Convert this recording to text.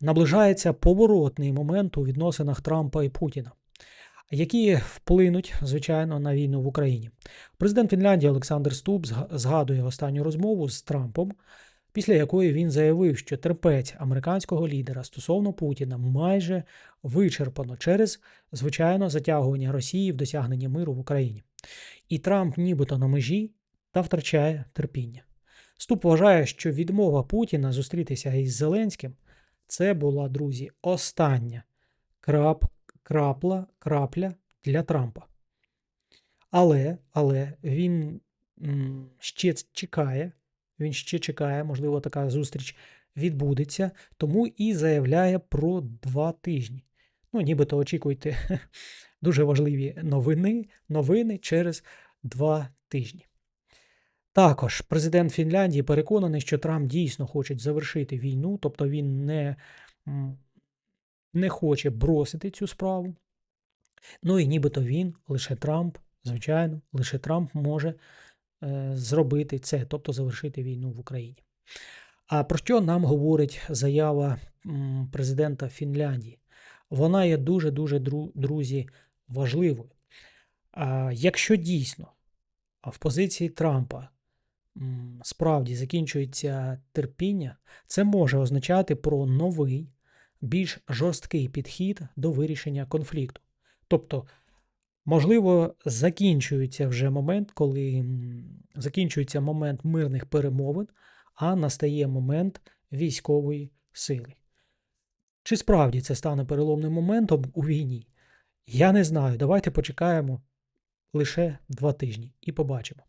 наближається поворотний момент у відносинах Трампа і Путіна, які вплинуть, звичайно, на війну в Україні. Президент Фінляндії Олександр Стуб згадує останню розмову з Трампом, після якої він заявив, що терпець американського лідера стосовно Путіна майже вичерпано через, звичайно, затягування Росії в досягнення миру в Україні. І Трамп нібито на межі та втрачає терпіння. Ступ вважає, що відмова Путіна зустрітися із Зеленським це була, друзі, остання крап, крапла, крапля для Трампа. Але, але він ще чекає, він ще чекає, можливо, така зустріч відбудеться, тому і заявляє про два тижні. Ну, нібито очікуйте дуже важливі новини, новини через два тижні. Також президент Фінляндії переконаний, що Трамп дійсно хоче завершити війну, тобто він не, не хоче бросити цю справу. Ну і нібито він, лише Трамп, звичайно, лише Трамп може е, зробити це, тобто завершити війну в Україні. А про що нам говорить заява президента Фінляндії? Вона є дуже-дуже, друзі, важливою. А, якщо дійсно в позиції Трампа справді закінчується терпіння, це може означати про новий, більш жорсткий підхід до вирішення конфлікту. Тобто, можливо, закінчується вже момент, коли закінчується момент мирних перемовин, а настає момент військової сили. Чи справді це стане переломним моментом у війні? Я не знаю. Давайте почекаємо лише два тижні і побачимо.